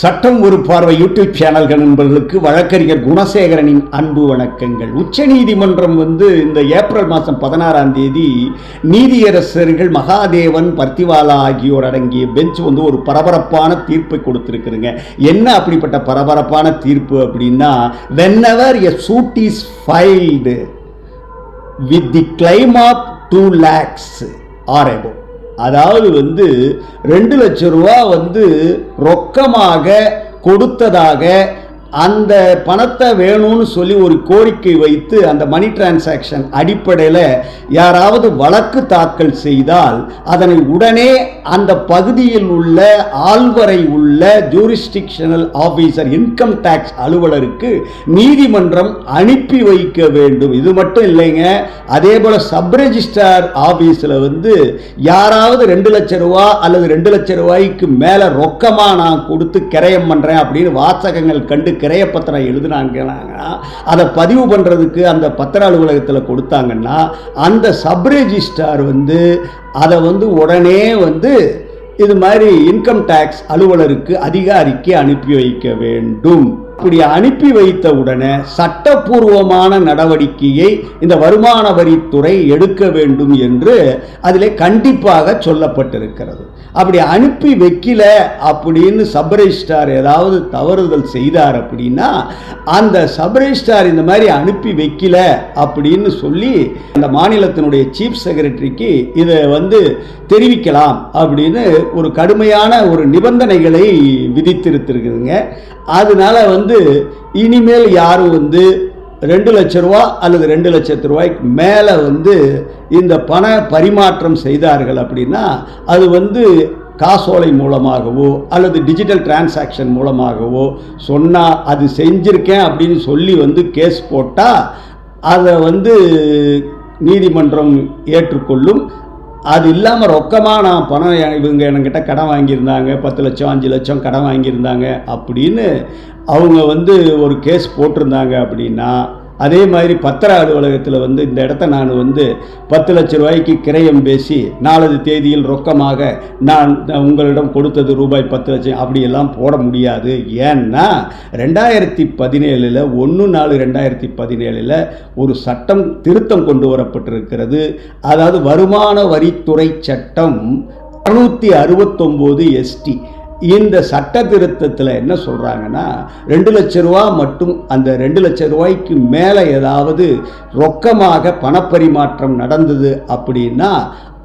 சட்டம் ஒரு பார்வை யூடியூப் சேனல்கள் நண்பர்களுக்கு வழக்கறிஞர் குணசேகரனின் அன்பு வணக்கங்கள். உச்சநீதிமன்றம் வந்து இந்த ஏப்ரல் மாதம் பதினாறாம் தேதி நீதியரசர்கள் மகாதேவன் பர்த்திவாலா ஆகியோர் அடங்கிய பெஞ்ச் வந்து ஒரு பரபரப்பான தீர்ப்பை கொடுத்துருக்குதுங்க. என்ன அப்படிப்பட்ட பரபரப்பான தீர்ப்பு அப்படின்னா whenever a suit is filed with the claim of two lakhs or above அதாவது வந்து ரெண்டு லட்சம் ரூபா வந்து ரொக்கமாக கொடுத்ததாக அந்த பணத்தை வேணும்னு சொல்லி ஒரு கோரிக்கை வைத்து அந்த மணி டிரான்சாக்ஷன் அடிப்படையில் யாராவது வழக்கு தாக்கல் செய்தால் அதனை உடனே அந்த பகுதியில் உள்ள ஆழ்வரை உள்ள ஜூரிஸ்டிக்ஷனல் ஆஃபீஸர் இன்கம் டேக்ஸ் அலுவலருக்கு நீதிமன்றம் அனுப்பி வைக்க வேண்டும். இது மட்டும் இல்லைங்க அதே போல் சப்ரெஜிஸ்டார் ஆஃபீஸில் வந்து யாராவது ரெண்டு லட்சம் ரூபா அல்லது ரெண்டு லட்ச ரூபாய்க்கு மேலே ரொக்கமாக நான் கொடுத்து கிரயம் பண்ணுறேன் அப்படின்னு வாசகங்கள் கண்டு கிரைய பத்திரம் எழுதுனாங்கன்னா அதை பதிவு பண்ணுறதுக்கு அந்த பத்திர அலுவலகத்தில் கொடுத்தாங்கன்னா அந்த சப்ரெஜிஸ்டார் வந்து அதை வந்து உடனே வந்து இது மாதிரி இன்கம் டேக்ஸ் அலுவலருக்கு அதிகாரிக்கு அனுப்பி வைக்க வேண்டும். அப்படி அனுப்பி வைத்த உடனே சட்டப்பூர்வமான நடவடிக்கையை இந்த வருமான வரித்துறை எடுக்க வேண்டும் என்று அதில் கண்டிப்பாக சொல்லப்பட்டிருக்கிறது. அப்படி அனுப்பி வைக்கல அப்படின்னு சப்ரெஜிஸ்டார் ஏதாவது தவறுதல் செய்தார் அப்படின்னா அந்த சப்ரெஜிஸ்டார் இந்த மாதிரி அனுப்பி வைக்கல அப்படின்னு சொல்லி அந்த மாநிலத்தினுடைய சீஃப் செக்ரட்டரிக்கு இதை வந்து தெரிவிக்கலாம் அப்படின்னு ஒரு கடுமையான ஒரு நிபந்தனைகளை விதித்திருத்திருக்குதுங்க. அதனால வந்து இனிமேல் யாரும் வந்து ரெண்டு லட்ச ரூபா அல்லது ரெண்டு லட்சத்து ரூபாய்க்கு மேலே வந்து இந்த பண பரிமாற்றம் செய்தார்கள் அப்படின்னா அது வந்து காசோலை மூலமாகவோ அல்லது டிஜிட்டல் டிரான்சாக்ஷன் மூலமாகவோ சொன்னால் அது செஞ்சுருக்கேன் அப்படின்னு சொல்லி வந்து கேஸ் போட்டால் அதை வந்து நீதிமன்றம் ஏற்றுக்கொள்ளும். அது இல்லாமல் ரொக்கமாக நான் பணம் இவங்க என்கிட்ட கடன் வாங்கியிருந்தாங்க. பத்து லட்சம் அஞ்சு லட்சம் கடன் வாங்கியிருந்தாங்க. அப்படின்னு அவங்க வந்து ஒரு கேஸ் போட்டிருந்தாங்க அப்படின்னா அதே மாதிரி பத்திர அலுவலகத்தில் வந்து இந்த இடத்த நான் வந்து பத்து லட்ச ரூபாய்க்கு கிரயம் பேசி நாலது தேதியில் ரொக்கமாக நான் உங்களிடம் கொடுத்தது ரூபாய் பத்து லட்சம் அப்படியெல்லாம் போட முடியாது. ஏன்னா ரெண்டாயிரத்தி பதினேழில் ஒன்று நாலு ரெண்டாயிரத்தி பதினேழில் ஒரு சட்டம் திருத்தம் கொண்டு வரப்பட்டிருக்கிறது. அதாவது வருமான வரித்துறை சட்டம் அறுநூற்றி அறுபத்தொம்போது எஸ்டி. இந்த சட்ட திருத்தத்தில் என்ன சொல்கிறாங்கன்னா ரெண்டு லட்ச ரூபா மட்டும் அந்த ரெண்டு லட்ச ரூபாய்க்கு மேலே ஏதாவது ரொக்கமாக பணப்பரிமாற்றம் நடந்தது அப்படின்னா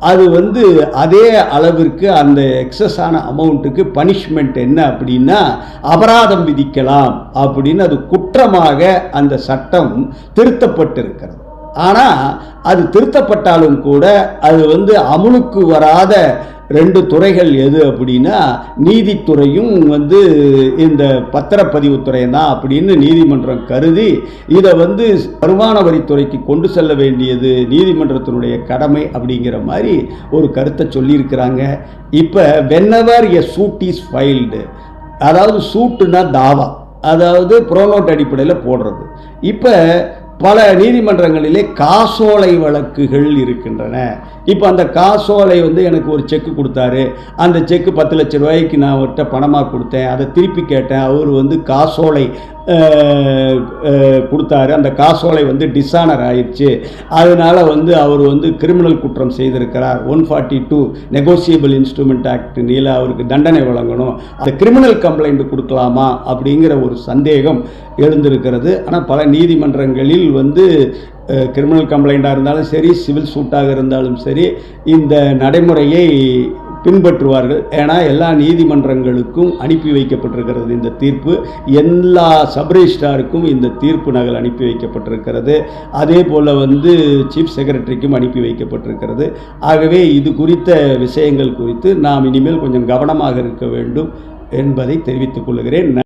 அது வந்து அதே அளவிற்கு அந்த எக்ஸஸான அமௌண்ட்டுக்கு பனிஷ்மெண்ட் என்ன அப்படின்னா அபராதம் விதிக்கலாம் அப்படின்னு அது குற்றமாக அந்த சட்டம் திருத்தப்பட்டிருக்கிறது. ஆனால் அது திருத்தப்பட்டாலும் கூட அது வந்து அமுலுக்கு வராத ரெண்டு துறைகள் எது அப்படின்னா நீதித்துறையும் வந்து இந்த பத்திரப்பதிவுத்துறை தான் அப்படின்னு நீதிமன்றம் கருதி இதை வந்து வருமான வரித்துறைக்கு கொண்டு செல்ல வேண்டியது நீதிமன்றத்தினுடைய கடமை அப்படிங்கிற மாதிரி ஒரு கருத்தை சொல்லியிருக்கிறாங்க. இப்போ whenever a suit is filed அதாவது சூட்டுனா தாவா அதாவது ப்ரோனோட் அடிப்படையில் போடுறது. இப்போ பல நீதிமன்றங்களிலே காசோலை வழக்குகள் இருக்கின்றன. இப்போ அந்த காசோலை வந்து எனக்கு ஒரு செக்கு கொடுத்தாரு. அந்த செக்கு பத்து லட்ச ரூபாய்க்கு நான் அவர்கிட்ட பணமாக கொடுத்தேன். அதை திருப்பி கேட்டேன். அவர் வந்து காசோலை கொடுத்தாரு. அந்த காசோலை வந்து டிஸானர் ஆயிடுச்சு. அதனால் வந்து அவர் வந்து கிரிமினல் குற்றம் செய்திருக்கிறார். One forty two negotiable instrument act நீல அவருக்கு தண்டனை வழங்கணும். அந்த கிரிமினல் கம்ப்ளைண்ட் கொடுக்கலாமா அப்படிங்கிற ஒரு சந்தேகம் எழுந்திருக்கிறது. ஆனால் பல நீதிமன்றங்களில் வந்து கிரிமினல் கம்ப்ளைண்ட்டாக இருந்தாலும் சரி சிவில் சூட்டாக இருந்தாலும் சரி இந்த நடைமுறையை பின்பற்றுவார்கள். ஏன்னா எல்லா நீதிமன்றங்களுக்கும் அனுப்பி வைக்கப்பட்டிருக்கிறது இந்த தீர்ப்பு. எல்லா சப்ரிஜிஸ்டாருக்கும் இந்த தீர்ப்பு நகல் அனுப்பி வைக்கப்பட்டிருக்கிறது. அதே போல் வந்து சீஃப் செக்ரட்டரிக்கும் அனுப்பி வைக்கப்பட்டிருக்கிறது. ஆகவே இது குறித்த விஷயங்கள் குறித்து நாம் இனிமேல் கொஞ்சம் கவனமாக இருக்க வேண்டும் என்பதை தெரிவித்துக் கொள்கிறேன்.